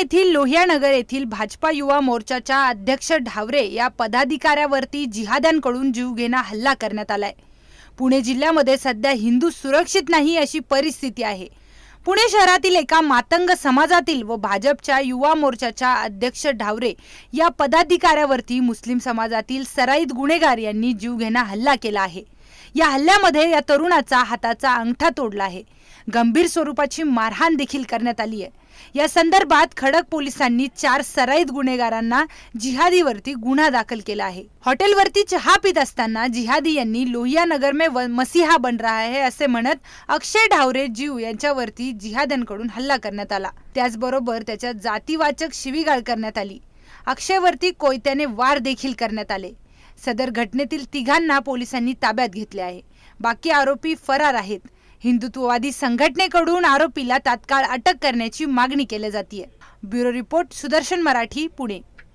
येथील लोहियानगर येथील भाजपा युवा मोर्चाच्या अध्यक्ष ढावरे या पदाधिकाऱ्यावरती जिहाद्यांकडून जीवघेणा हल्ला करण्यात आलाय. पुणे जिल्ह्यामध्ये सध्या हिंदू सुरक्षित नाही अशी परिस्थिती आहे. पुणे शहरातील एका मातंग समाजातील व भाजपच्या युवा मोर्चाच्या अध्यक्ष ढावरे या पदाधिकाऱ्यावरती मुस्लिम समाजातील सराईत गुन्हेगार यांनी जीवघेणा हल्ला केला आहे. या हल्ल्यामध्ये या तरुणाचा हाताचा अंगठा तोडला आहे. गंभीर स्वरूपाची मारहाण देखील करण्यात आली आहे. या संदर्भात खडक पोलिसांनी चार सराईत गुन्हेगारांना जिहादीवरती गुन्हा दाखल केला आहे. हॉटेलवरती चहा पित असताना जिहादी यांनी लोहिया नगर मे व- मसीहा बन रहा है असे म्हणत अक्षय ढावरे जीव यांच्यावरती जिहाद्यांकडून हल्ला करण्यात आला. त्याचबरोबर त्याच्या जातीवाचक शिवीगाळ करण्यात आली. अक्षयवरती कोयत्याने वार देखील करण्यात आले. सदर घटनेतील तिघांना पोलिसांनी ताब्यात घेतले आहे. बाकी आरोपी फरार आहेत. हिंदुत्ववादी संघटनेकडून आरोपीला तात्काळ अटक करण्याची मागणी केली जाते ब्युरो रिपोर्ट सुदर्शन मराठी पुणे.